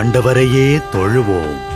ஆண்டவரையே தொழுவோம்.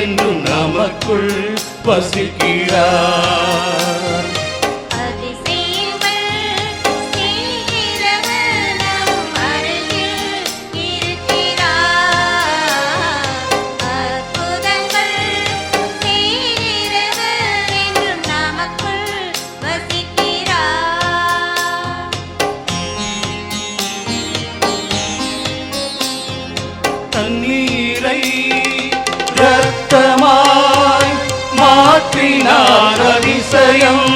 என்றும் நமக்குள் வசிக்கிறார். அதிசயம்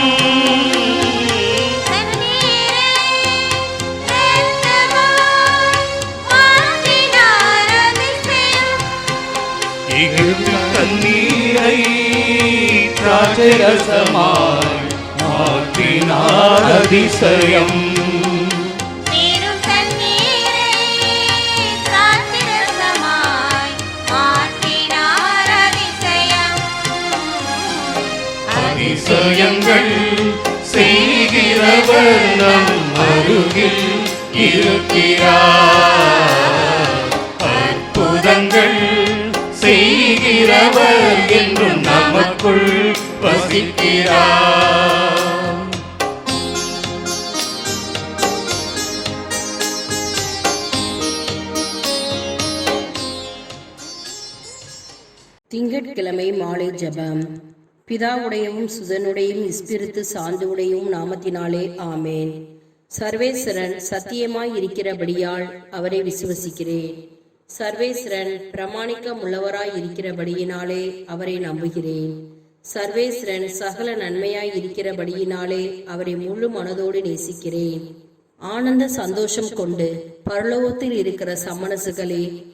தண்ணீரை இரத்தமாய் மாற்றினார் அதிசயம். அதிசயங்கள் செய்கிறவர் நம் அருகில் இருக்கிறார். அற்புதங்கள் செய்கிறவர் என்றும் நமக்குள் வசிக்கிறார். திங்கட்கிழமை மாலை ஜபம். பிதாவுடையவும் சுதனுடையும் இஸ்பிரித்து சாந்துடையும் நாமத்தினாலே ஆமேன். சர்வேஸ்வரன் சத்தியமாய் இருக்கிறபடியால் அவரை விசுவசிக்கிறேன். சர்வேஸ்வரன் பிரமாணிக்கம் உள்ளவராய் இருக்கிறபடியினாலே அவரை நம்புகிறேன். சர்வேஸ்வரன் சகல நன்மையாய் இருக்கிறபடியினாலே அவரை முழு மனதோடு நேசிக்கிறேன். ஆனந்த சந்தோஷம் கொண்டு பரலோகத்தில் இருக்கிற சம்மனசுகளே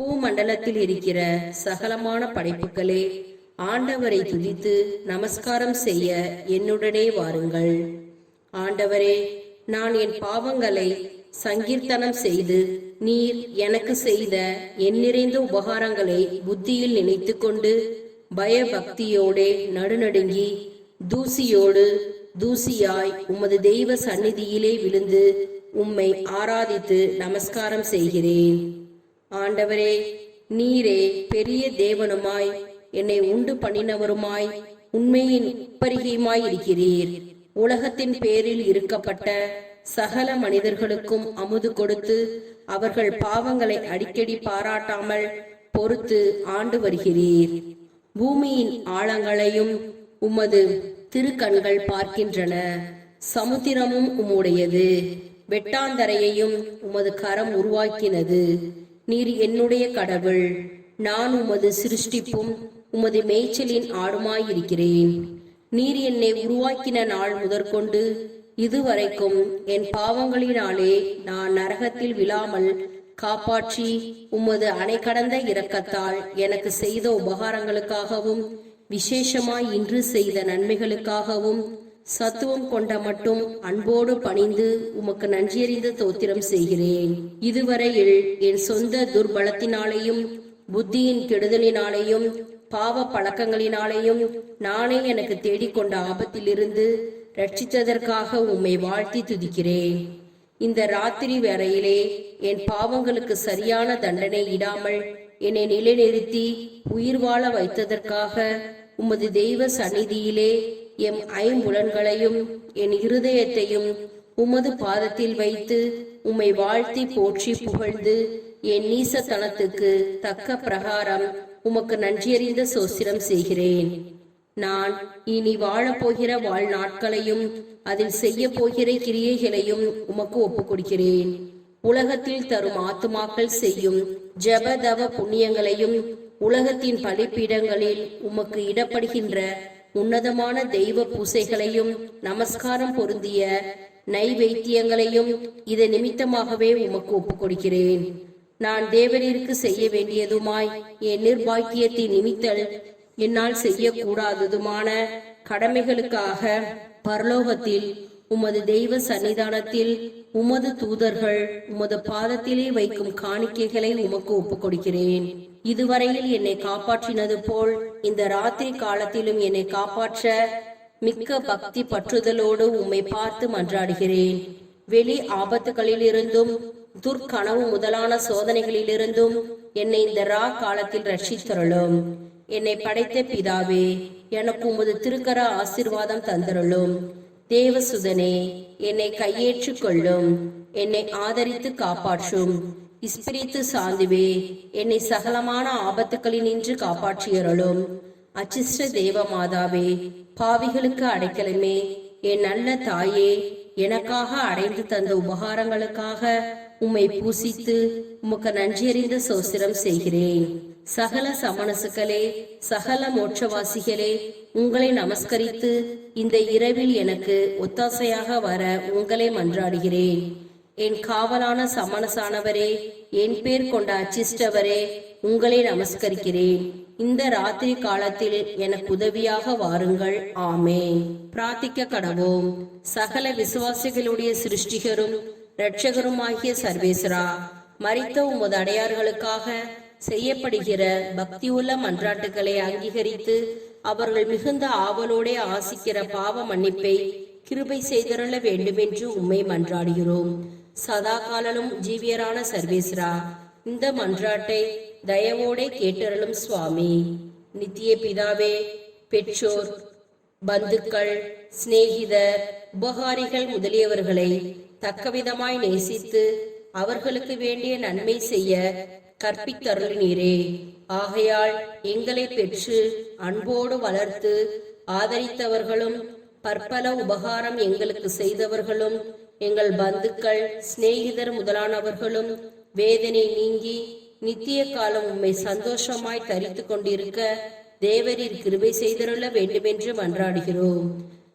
பூமண்டலத்தில் இருக்கிற சகலமான படைப்புகளே ஆண்டவரை துதித்து நமஸ்காரம் செய்ய என்னுடனே வாருங்கள். ஆண்டவரே நான் என் பாவங்களை சங்கீர்த்தனம் செய்து நீர் எனக்கு செய்த என் நிறைந்த உபகாரங்களை புத்தியில் நினைத்துக்கொண்டு பயபக்தியோடே நடுநடுங்கி தூசியோடு தூசியாய் உமது தெய்வ சந்நிதியிலே விழுந்து உம்மை ஆராதித்து நமஸ்காரம் செய்கிறேன். ஆண்டவரே நீரே பெரிய தேவனுமாய் என்னை உண்டு பண்ணினவருமாய் உண்மையின் உப்பரிகையுமாய் இருக்கிறீர் உலகத்தின் பேரில் இருக்கப்பட்ட சகல மனிதர்களுக்கும் அமுது கொடுத்து அவர்கள் பாவங்களை அடிக்கடி பாராட்டாமல் பொறுத்து ஆண்டு வருகிறீர். பூமியின் ஆழங்களையும் உமது திருக்கண்கள் பார்க்கின்றன. சமுத்திரமும் உம்முடையது. வெட்டாந்தரையையும் உமது கரம் உருவாக்கினது. நீர் என்னுடைய கடவுள். நான் உமது சிருஷ்டிப்பும் உமது மேய்ச்சலின் ஆடுமாயிருக்கிறேன் நீர் என்னை உருவாக்கின நாள் முதற்கொண்டு இதுவரைக்கும் என் பாவங்களினாலே நான் நரகத்தில் விழாமல் காப்பாற்றி உமது அணை கடந்த இரக்கத்தால் எனக்கு செய்த உபகாரங்களுக்காகவும் விசேஷமாய் இன்று செய்த நன்மைகளுக்காகவும் சத்துவம் கொண்ட மட்டும் அன்போடு பணிந்து உமக்கு நன்றியறிந்த தோத்திரம் செய்கிறேன். இதுவரையில் என் சொந்த துர்பலத்தினாலேயும் புத்தியின் கெடுதலினாலேயும் பாவ பழக்கங்களினாலேயும் நானே எனக்கு தேடிக்கொண்ட ஆபத்திலிருந்து ரட்சித்ததற்காக உம்மை வாழ்த்தி துதிக்கிறேன். இந்த ராத்திரி வேளையிலே என் பாவங்களுக்கு சரியான தண்டனை இடாமல் என்னை நிலைநிறுத்தி உயிர் வாழ வைத்ததற்காக உமது தெய்வ சந்நிதியிலே எம் ஐம்புலன்களையும் என் இருதயத்தையும் உமது பாதத்தில் வைத்து உம்மை வாழ்த்தி போற்றி புகழ்ந்து என் நீசத்தனத்துக்கு தக்க பிரகாரம் உமக்கு நன்றியறிந்த சோசிரம் செய்கிறேன். நான் இனி வாழப்போகிற வாழ்நாட்களையும் அதில் செய்ய போகிற கிரியைகளையும் உமக்கு ஒப்புக் கொடுக்கிறேன் உலகத்தில் தரும் ஆத்துமாக்கள் செய்யும் ஜபதவ புண்ணியங்களையும் உலகத்தின் பலிப்பீடங்களில் உமக்கு இடப்படுகின்ற உன்னதமான தெய்வ பூசைகளையும் நமஸ்காரம் பொருந்திய நைவேத்தியங்களையும் இதை நிமித்தமாகவே உமக்கு ஒப்புக் கொடுக்கிறேன் நான் தேவனிற்கு செய்ய வேண்டியதுமாய் என் நிர்பாக்கியத்தை நிமித்தல் என்னால் செய்யக்கூடாததுமான கடமைகளுக்காக பரலோகத்தில் உமது தெய்வ சன்னிதானத்தில் உமது தூதர்கள் உமது பாதத்திலே வைக்கும் காணிக்கைகளை உமக்கு ஒப்புக் கொடுக்கிறேன் இதுவரையில் என்னை காப்பாற்றினது போல் இந்த ராத்திரி காலத்திலும் என்னை காப்பாற்ற மிக்க பக்தி பற்றுதலோடு உம்மை பார்த்து மன்றாடுகிறேன். வெளி ஆபத்துகளிலிருந்தும் துர்க்கனவு முதலான சோதனைகளிலிருந்தும் என்னை இந்த ரா காலத்தில் ரட்சித்தருளும். என்னை படைத்த பிதாவே எனக்கு உமது திருக்கர ஆசிர்வாதம் தந்தருளும். தேவசுதனே என்னை கையேற்றுக் கொள்ளும். என்னை ஆதரித்து காப்பாற்றும். இஸ்பிரித்து சாந்துவே என்னை சகலமான ஆபத்துக்களினின்று காப்பாற்றியருளும். அச்சிஷ்ட தேவ மாதாவே பாவிகளுக்கு அடைக்கலமே. என் நல்ல தாயே எனக்காக அடைந்து தந்த உபகாரங்களுக்காக உம்மை பூசித்து உமக்கு நன்றியறிந்த சோசிரம் செய்கிறேன். சகல சமணசுக்களே சகல மோட்சவாசிகளே உங்களை நமஸ்கரித்து இந்த இரவில் எனக்கு ஒத்தாசையாக வர உங்களை மன்றாடுகிறேன். என் காவலான சமணசானவரே என் பேர் கொண்ட அச்சிஷ்டவரே உங்களை நமஸ்கரிக்கிறேன். இந்த ராத்திரி காலத்தில் எனக்கு உதவியாக வாருங்கள். ஆமே பிரார்த்திக்க கடவோம். சகல விசுவாசிகளுடைய சிருஷ்டிகரும் இரட்சகருமாகிய சர்வேஸ்வரா மறித்த உமது அடையார்களுக்காக செய்யப்படுகிற பக்தியுள்ள மன்றாட்டுகளை அங்கீகரித்து அவர்கள் மிகுந்த ஆவலோடே ஆசிக்கிற பாவ மன்னிப்பை கிருபை செய்தருள வேண்டுமென்று உம்மை மன்றாடுகிறோம். சதா காலலும் ஜீவியரான சர்வேஸ்வரா இந்த மன்றாட்டை தயவோடே கேட்டருளும் சுவாமி. நித்திய பிதாவே பெற்றோர் பந்துக்கள் சிநேகிதர் உபகாரிகள் முதலியவர்களை தக்கவிதமாய் நேசித்து அவர்களுக்கு வேண்டிய நன்மை செய்ய கற்பித்தருளினீரே. ஆகையால் எங்களை பெற்று அன்போடு வளர்த்து ஆதரித்தவர்களும் பற்பல உபகாரம் எங்களுக்கு செய்தவர்களும் எங்கள் பந்துக்கள் சிநேகிதர் முதலானவர்களும் வேதனை நீங்கி நித்திய காலம் உம்மை சந்தோஷமாய் தரித்து கொண்டிருக்க தேவரீர் கிருபை செய்தருள வேண்டுமென்று மன்றாடுகிறோம்.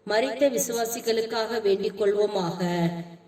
மறித்த விசுவாசிகளுக்காக வேண்டிக் கொள்வோமாக.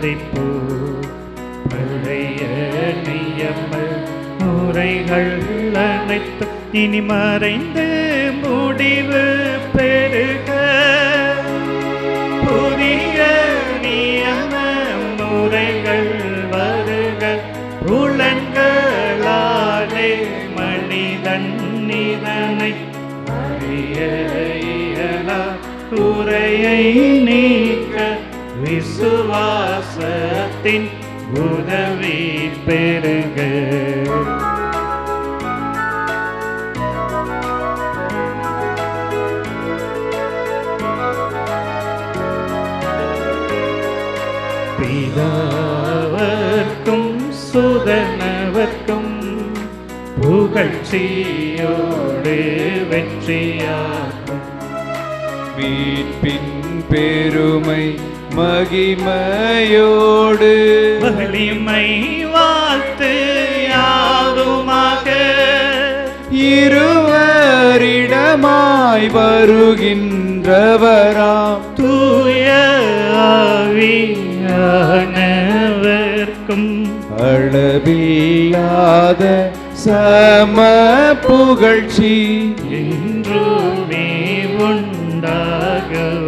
ஆரதிப்போ பழைய முறைகள் அனைத்து இனி மறைந்து முடிவு பெருக புதிய நியம முறைகள் வருக. புலன்களாலே மனிதன் நிதனை அறிய இயலா. குறையை நீக்க விசுவாசத்தின் உதவி பெருக பிதாவர்க்கும் சுதனவர்க்கும் புகழ்ச்சியோடு வெற்றியாகும். மீட்பின் பெருமை மகிமையோடு. வலிமை வாழ்த்து யாவுமாக இருவரிடமாய் வருகின்றவராம். தூய ஆவியானவர்க்கும் அளவில்லாத சம புகழ்ச்சி. என்றுமே உண்டாகவதாமே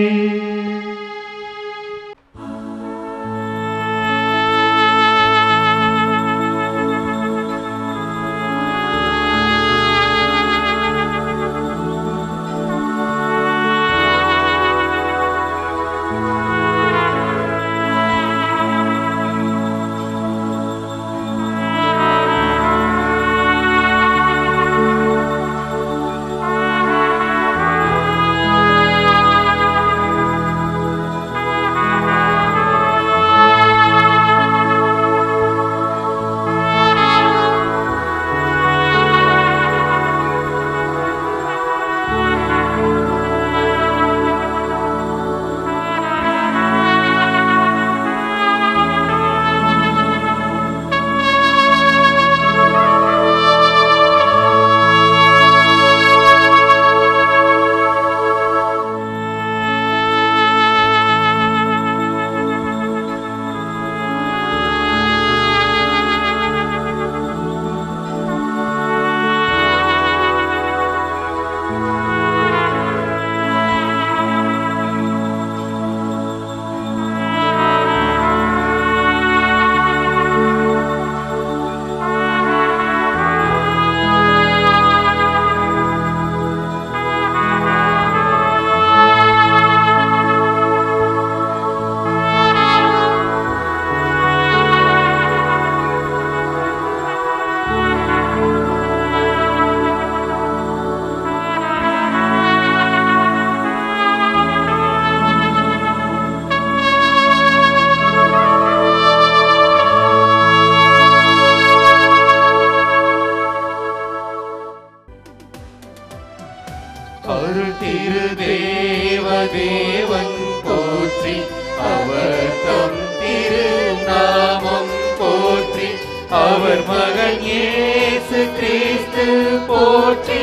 அவர் மகன் இயேசு கிறிஸ்து போற்றி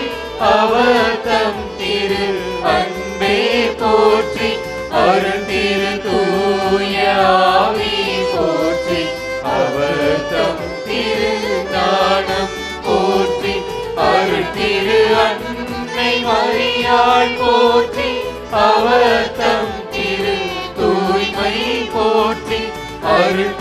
அவர் தம் திரு அன்பே போற்றி அருள் திரு தூயாவி போற்றி அவர் தம் திரு தானம் போற்றி அருள் திரு அன்னை மரியாள் போற்றி அவர் தம் திரு தூய்மை போற்றி அருள்